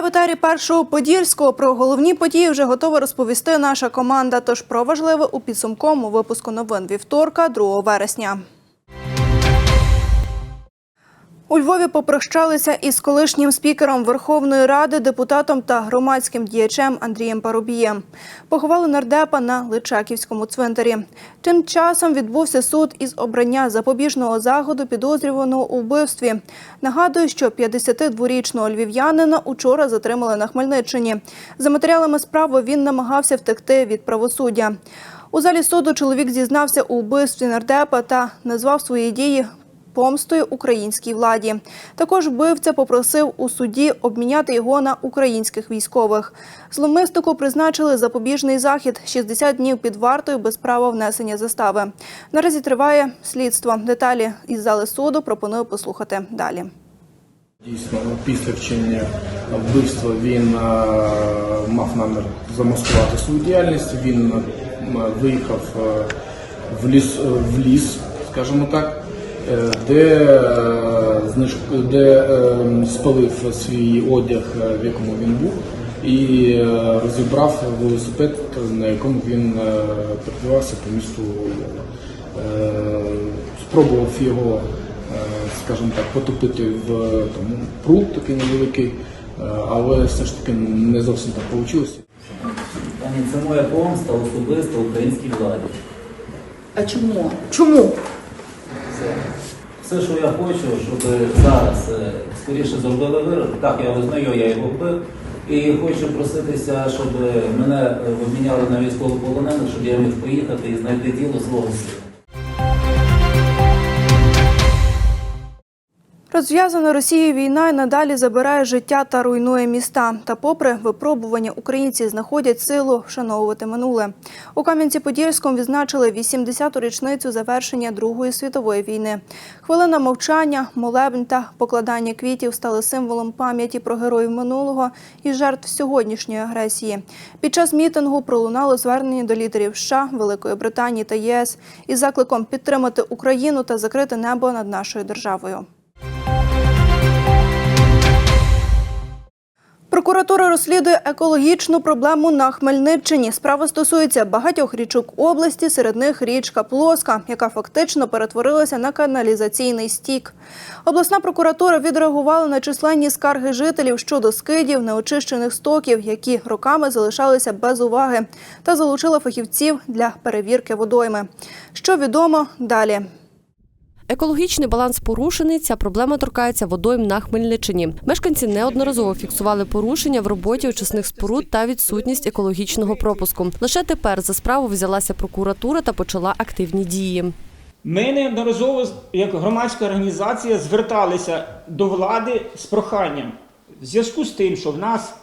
Вітаю в етері першого подільського. Про головні події вже готова розповісти наша команда. Тож про важливе у підсумковому випуску новин вівторка, 2 вересня. У Львові попрощалися із колишнім спікером Верховної Ради, депутатом та громадським діячем Андрієм Парубієм. Поховали нардепа на Личаківському цвинтарі. Тим часом відбувся суд із обрання запобіжного заходу підозрюваного у вбивстві. Нагадую, що 52-річного львів'янина учора затримали на Хмельниччині. За матеріалами справи він намагався втекти від правосуддя. У залі суду чоловік зізнався у вбивстві нардепа та назвав свої дії помстою українській владі. Також вбивця попросив у суді обміняти його на українських військових. Зловмиснику призначили запобіжний захід 60 днів під вартою без права внесення застави. Наразі триває слідство. Деталі із зали суду пропоную послухати далі. Дійсно, після вчинення вбивства він е, мав намір замаскувати свою діяльність. Він е, виїхав е, в ліс, в ліс, скажімо так, де, е, де е, спалив свій одяг, е, в якому він був, і е, розібрав велосипед, на якому він е, перебувався по місту Львова. Е, Спробував його е, скажімо так, потопити в тому пруд такий невеликий, е, але все ж таки не зовсім так вийшло. Це моя помста особисто українській владі. А чому? Чому? Все. Що я хочу, щоб зараз е, скоріше зробили вирок. Так, я визнаю, я його вбив. І хочу проситися, щоб мене е, обміняли на військовополонених, щоб я міг поїхати і знайти діло свого сина. Розв'язана Росією війна й надалі забирає життя та руйнує міста. Та, попри випробування, українці знаходять силу вшановувати минуле. У Кам'янці-Подільському відзначили 80-ту річницю завершення Другої світової війни. Хвилина мовчання, молебень та покладання квітів стали символом пам'яті про героїв минулого і жертв сьогоднішньої агресії. Під час мітингу пролунало звернення до лідерів США, Великої Британії та ЄС із закликом підтримати Україну та закрити небо над нашою державою. Прокуратура розслідує екологічну проблему на Хмельниччині. Справа стосується багатьох річок області, серед них річка Плоска, яка фактично перетворилася на каналізаційний стік. Обласна прокуратура відреагувала на численні скарги жителів щодо скидів неочищених стоків, які роками залишалися без уваги, та залучила фахівців для перевірки водойми. Що відомо далі. Екологічний баланс порушений. Ця проблема торкається водойм на Хмельниччині. Мешканці неодноразово фіксували порушення в роботі очисних споруд та відсутність екологічного пропуску. Лише тепер за справу взялася прокуратура та почала активні дії. Ми неодноразово, як громадська організація, зверталися до влади з проханням в зв'язку з тим, що в нас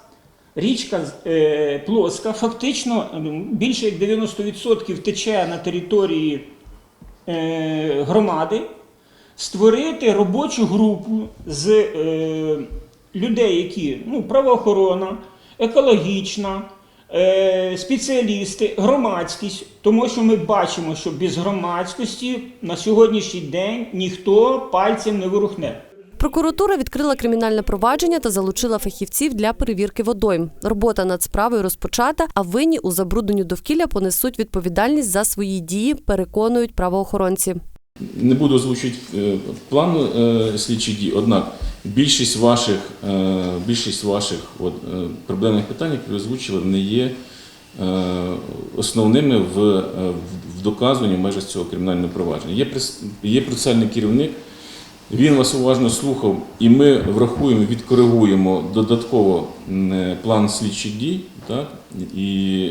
річка е, плоска, фактично більше як 90% тече на території е, громади, створити робочу групу з е, людей, які ну, правоохорона, екологічна, е, спеціалісти, громадськість, тому що ми бачимо, що без громадськості на сьогоднішній день ніхто пальцем не ворухне. Прокуратура відкрила кримінальне провадження та залучила фахівців для перевірки водойм. Робота над справою розпочата, а винні у забрудненню довкілля понесуть відповідальність за свої дії, переконують правоохоронці. Не буду озвучувати е, план е, слідчих дій, однак більшість ваших, е, більшість ваших от, проблемних питань, які ви озвучили, не є основними в, в доказуванні в межах цього кримінального провадження. Є, є процесуальний керівник, він вас уважно слухав, і ми врахуємо, відкоригуємо додатково план слідчих дій, так, і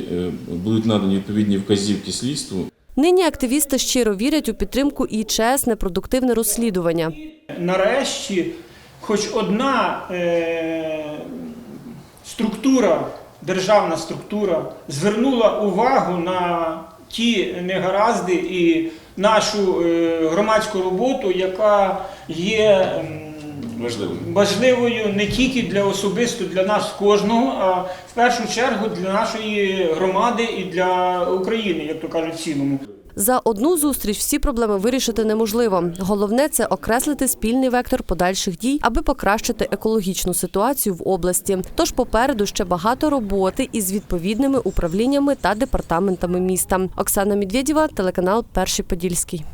будуть надані відповідні вказівки слідству. Нині активісти щиро вірять у підтримку і чесне, продуктивне розслідування. Нарешті, хоч одна е, структура, державна структура, звернула увагу на ті негаразди і нашу е, громадську роботу, яка є ем, Важливо. важливою не тільки для особисто для нас кожного, а в першу чергу для нашої громади і для України, як то кажуть, в цілому. За одну зустріч всі проблеми вирішити неможливо. Головне це окреслити спільний вектор подальших дій, аби покращити екологічну ситуацію в області. Тож попереду ще багато роботи із відповідними управліннями та департаментами міста. Оксана Медведєва, телеканал Перший Подільський.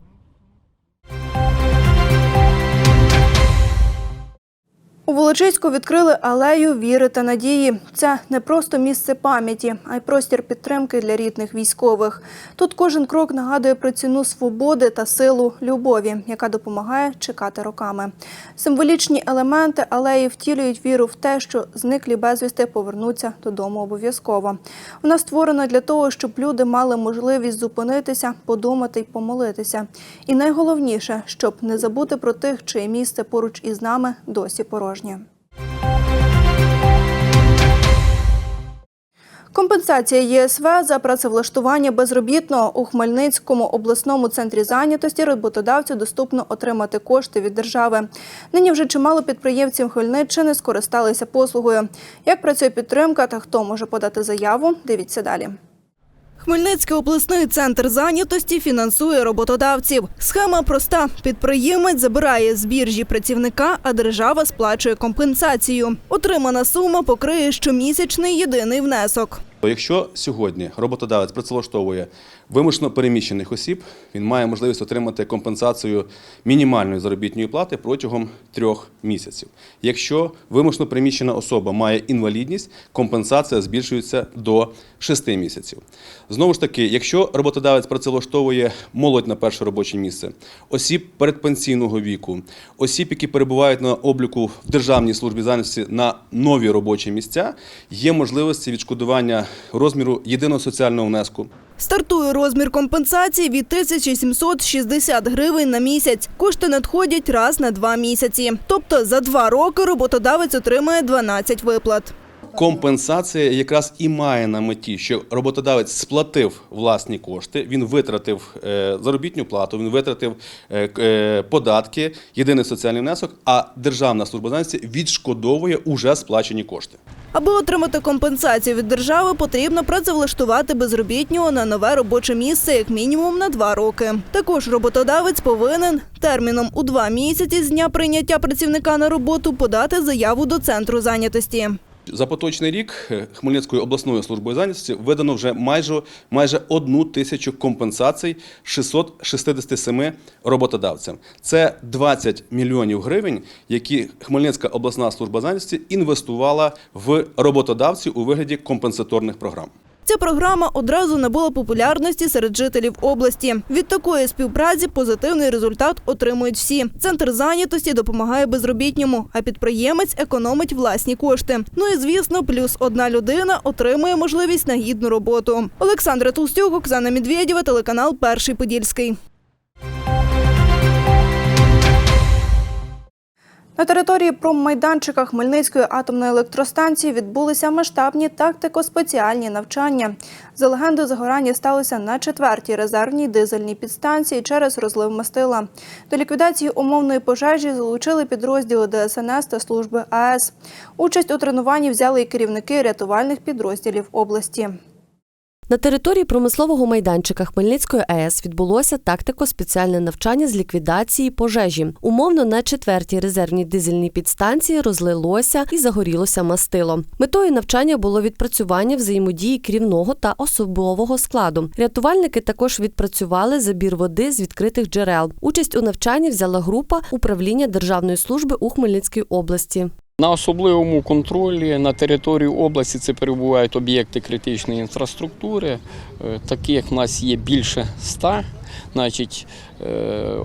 У Волочиську відкрили алею віри та надії. Це не просто місце пам'яті, а й простір підтримки для рідних військових. Тут кожен крок нагадує про ціну свободи та силу любові, яка допомагає чекати роками. Символічні елементи алеї втілюють віру в те, що зниклі безвісти повернуться додому обов'язково. Вона створена для того, щоб люди мали можливість зупинитися, подумати й помолитися. І найголовніше, щоб не забути про тих, чиє місце поруч із нами досі порожнє. Компенсація ЄСВ за працевлаштування безробітного у Хмельницькому обласному центрі зайнятості роботодавцю доступно отримати кошти від держави. Нині вже чимало підприємців Хмельниччини скористалися послугою. Як працює підтримка та хто може подати заяву, дивіться далі. Хмельницький обласний центр зайнятості фінансує роботодавців. Схема проста: підприємець забирає з біржі працівника, а держава сплачує компенсацію. Отримана сума покриє щомісячний єдиний внесок. Якщо сьогодні роботодавець працевлаштовує вимушено переміщених осіб, він має можливість отримати компенсацію мінімальної заробітної плати протягом трьох місяців. Якщо вимушено переміщена особа має інвалідність, компенсація збільшується до шести місяців. Знову ж таки, якщо роботодавець працевлаштовує молодь на перше робоче місце, осіб передпенсійного віку, осіб, які перебувають на обліку в Державній службі зайнятості на нові робочі місця, є можливості відшкодування розміру єдиного соціального внеску. Стартує розмір компенсації від 1760 гривень на місяць. Кошти надходять раз на два місяці. Тобто за два роки роботодавець отримає 12 виплат. Компенсація якраз і має на меті, що роботодавець сплатив власні кошти, він витратив е, заробітну плату, він витратив е, е, податки, єдиний соціальний внесок, а Державна служба зайнятості відшкодовує уже сплачені кошти. Аби отримати компенсацію від держави, потрібно працевлаштувати безробітнього на нове робоче місце як мінімум на два роки. Також роботодавець повинен терміном у два місяці з дня прийняття працівника на роботу подати заяву до центру зайнятості. За поточний рік е, Хмельницькою обласною службою зайнятості видано вже майже, майже одну тисячу компенсацій 667 роботодавцям. Це 20 мільйонів гривень, які Хмельницька обласна служба зайнятості інвестувала в роботодавців у вигляді компенсаторних програм. Ця програма одразу набула популярності серед жителів області. Від такої співпраці позитивний результат отримують всі. Центр зайнятості допомагає безробітньому, а підприємець економить власні кошти. Ну і звісно, плюс одна людина отримує можливість на гідну роботу. Олександра Толстюк, Оксана Медведєва, телеканал Перший Подільський. На території промайданчика Хмельницької атомної електростанції відбулися масштабні тактико-спеціальні навчання. За легендою, загорання сталося на четвертій резервній дизельній підстанції через розлив мастила. До ліквідації умовної пожежі залучили підрозділи ДСНС та служби АЕС. Участь у тренуванні взяли і керівники рятувальних підрозділів області. На території промислового майданчика Хмельницької АЕС відбулося тактико-спеціальне навчання з ліквідації пожежі. Умовно на четвертій резервній дизельній підстанції розлилося і загорілося мастило. Метою навчання було відпрацювання взаємодії керівного та особового складу. Рятувальники також відпрацювали забір води з відкритих джерел. Участь у навчанні взяла група управління Державної служби у Хмельницькій області. На особливому контролі на території області це перебувають об'єкти критичної інфраструктури. Е, Таких в нас є більше ста. Значить, е,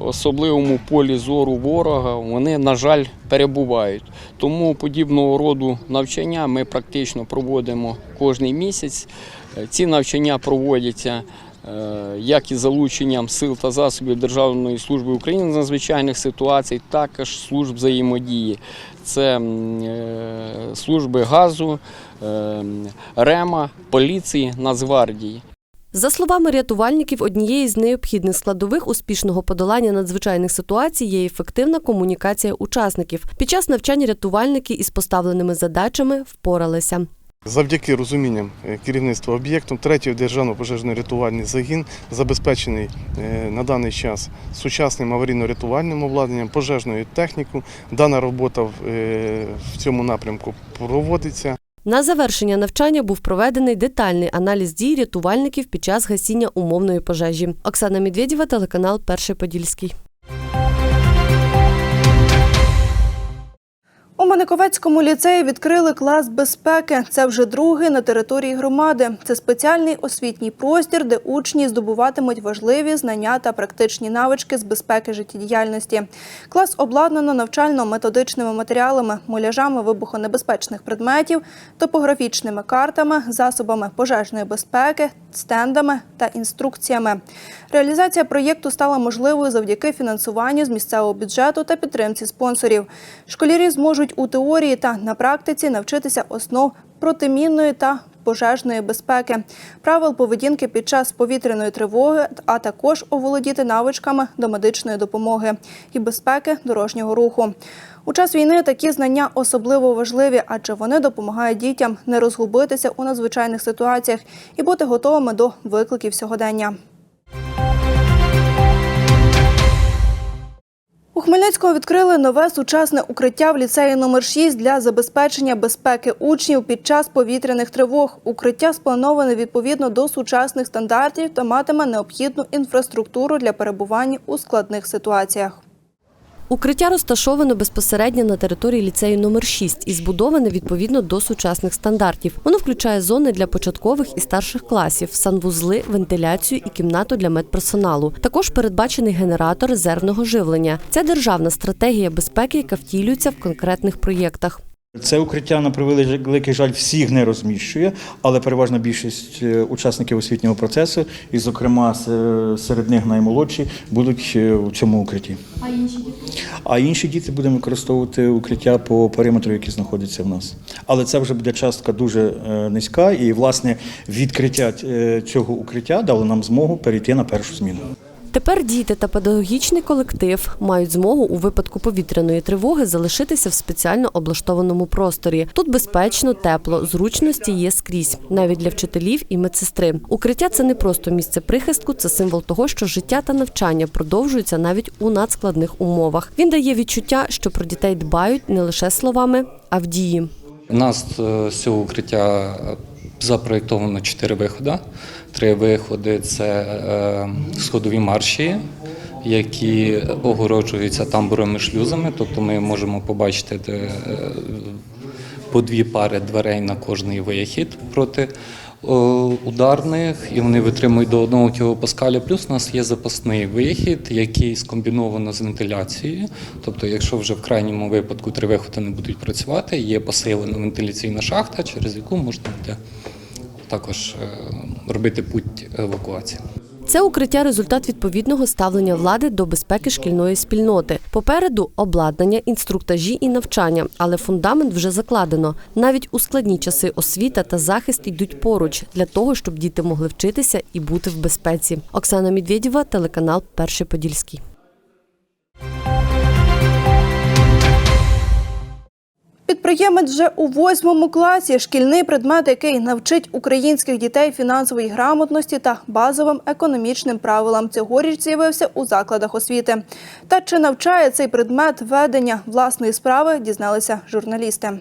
особливому полі зору ворога вони, на жаль, перебувають. Тому подібного роду навчання ми практично проводимо кожний місяць. Е, Ці навчання проводяться як із залученням сил та засобів Державної служби України з надзвичайних ситуацій, також служб взаємодії. Це е, служби газу, е, рема, поліції, Нацгвардії. За словами рятувальників, однією з необхідних складових успішного подолання надзвичайних ситуацій є ефективна комунікація учасників. Під час навчань рятувальники із поставленими задачами впоралися. Завдяки розумінням е, керівництва об'єктом, третій державно-пожежно-рятувальний загін забезпечений е, на даний час сучасним аварійно-рятувальним обладнанням, пожежною технікою. Дана робота е, в цьому напрямку проводиться. На завершення навчання був проведений детальний аналіз дій рятувальників під час гасіння умовної пожежі. Оксана Медведєва, телеканал Перший Подільський. У Маниковецькому ліцеї відкрили клас безпеки. Це вже другий на території громади. Це спеціальний освітній простір, де учні здобуватимуть важливі знання та практичні навички з безпеки життєдіяльності. Клас обладнано навчально-методичними матеріалами, муляжами вибухонебезпечних предметів, топографічними картами, засобами пожежної безпеки, стендами та інструкціями. Реалізація проєкту стала можливою завдяки фінансуванню з місцевого бюджету та підтримці спонсорів. Школярі зможуть у теорії та на практиці навчитися основ протимінної та пожежної безпеки, правил поведінки під час повітряної тривоги, а також оволодіти навичками до медичної допомоги і безпеки дорожнього руху. У час війни такі знання особливо важливі, адже вони допомагають дітям не розгубитися у надзвичайних ситуаціях і бути готовими до викликів сьогодення. У Хмельницькому відкрили нове сучасне укриття в ліцеї номер 6 для забезпечення безпеки учнів під час повітряних тривог. Укриття сплановане відповідно до сучасних стандартів та матиме необхідну інфраструктуру для перебування у складних ситуаціях. Укриття розташовано безпосередньо на території ліцею номер 6 і збудоване відповідно до сучасних стандартів. Воно включає зони для початкових і старших класів, санвузли, вентиляцію і кімнату для медперсоналу. Також передбачений генератор резервного живлення. Це державна стратегія безпеки, яка втілюється в конкретних проєктах. Це укриття на превеликий жаль всіх не розміщує, але переважна більшість е, учасників освітнього процесу, і, зокрема, серед них наймолодші, будуть е, у цьому укритті. А інші діти? А інші діти будемо використовувати укриття по периметру, який знаходиться в нас. Але це вже буде частка дуже е, низька, і власне відкриття е, цього укриття дало нам змогу перейти на першу зміну. Тепер діти та педагогічний колектив мають змогу у випадку повітряної тривоги залишитися в спеціально облаштованому просторі. Тут безпечно, тепло, зручності є скрізь, навіть для вчителів і медсестри. Укриття це не просто місце прихистку, це символ того, що життя та навчання продовжуються навіть у надскладних умовах. Він дає відчуття, що про дітей дбають не лише словами, а в дії. У нас е, цього укриття запроєктовано чотири виходи. Три виходи це е, сходові марші, які огороджуються тамбурами шлюзами. Тобто ми можемо побачити е, по дві пари дверей на кожний вихід проти ударних, і вони витримують до 1 кілопаскаля. Плюс у нас є запасний вихід, який скомбіновано з вентиляцією. Тобто, якщо вже в крайньому випадку три виходи не будуть працювати, є посилена вентиляційна шахта, через яку можна буде також е, робити путь евакуації. Це укриття результат відповідного ставлення влади до безпеки шкільної спільноти. Попереду обладнання, інструктажі і навчання, але фундамент вже закладено. Навіть у складні часи освіта та захист йдуть поруч для того, щоб діти могли вчитися і бути в безпеці. Оксана Медведєва, телеканал Перший Подільський. Підприємець вже у восьмому класі. Шкільний предмет, який навчить українських дітей фінансової грамотності та базовим економічним правилам. Цьогоріч з'явився у закладах освіти. Та чи навчає цей предмет ведення власної справи, дізналися журналісти.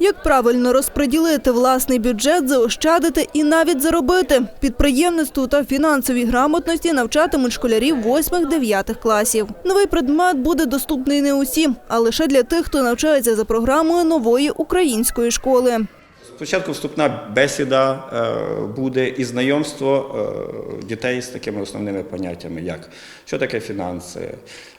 Як правильно розподілити власний бюджет, заощадити і навіть заробити підприємництву та фінансовій грамотності навчатимуть школярів 8-9 класів. Новий предмет буде доступний не усім, а лише для тих, хто навчається за програмою нової української школи. Спочатку вступна бесіда е, буде і знайомство е, дітей з такими основними поняттями, як що таке фінанси,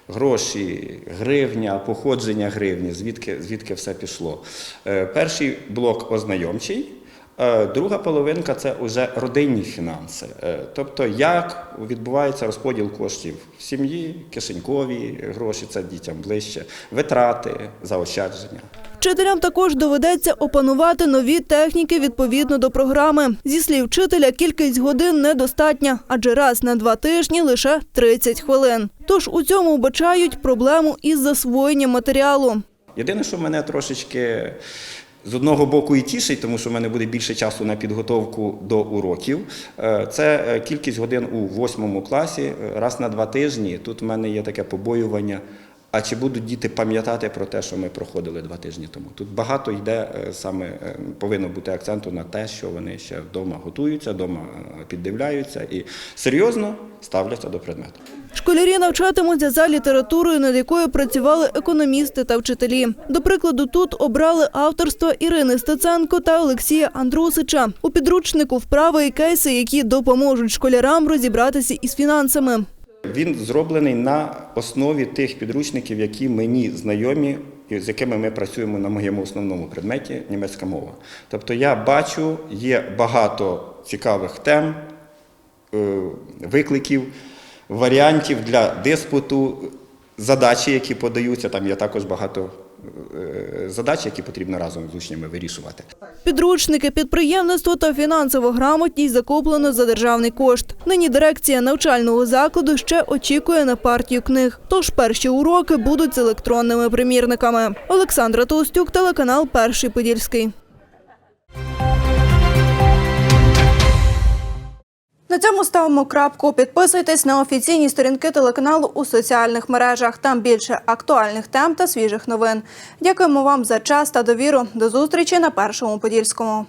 гроші, гривня, походження гривні, звідки, звідки все пішло. Е, Перший блок ознайомчий. Е, Друга половинка це вже родинні фінанси, Е, тобто як відбувається розподіл коштів в сім'ї, кишенькові гроші, це дітям ближче, витрати, заощадження. Вчителям також доведеться опанувати нові техніки відповідно до програми. Зі слів вчителя, кількість годин недостатня, адже раз на два тижні лише 30 хвилин. Тож у цьому вбачають проблему із засвоєнням матеріалу. Єдине, що мене трошечки з одного боку і тішить, тому що в мене буде більше часу на підготовку до уроків. Е, Це е, кількість годин у восьмому класі е, раз на два тижні. Тут в мене є таке побоювання. А чи будуть діти пам'ятати про те, що ми проходили два тижні тому? Тут багато йде е, саме е, повинно бути акценту на те, що вони ще вдома готуються, вдома е, піддивляються і серйозно ставляться до предмету. Школярі навчатимуться за літературою, над якою працювали економісти та вчителі. До прикладу, тут обрали авторство Ірини Стеценко та Олексія Андрусича. У підручнику вправи і кейси, які допоможуть школярам розібратися із фінансами. Він зроблений на основі тих підручників, які мені знайомі, з якими ми працюємо на моєму основному предметі німецька мова. Тобто я бачу, є багато цікавих тем, е, викликів, варіантів для диспуту, задачі, які подаються. Там є також багато задач, які потрібно разом з учнями вирішувати. Підручники, підприємництво та фінансову грамотність закуплено за державний кошт. Нині дирекція навчального закладу ще очікує на партію книг. Тож перші уроки будуть з електронними примірниками. Олександра Толстюк, телеканал Перший Подільський. На цьому ставимо крапку. Підписуйтесь на офіційні сторінки телеканалу у соціальних мережах. Там більше актуальних тем та свіжих новин. Дякуємо вам за час та довіру. До зустрічі на першому подільському.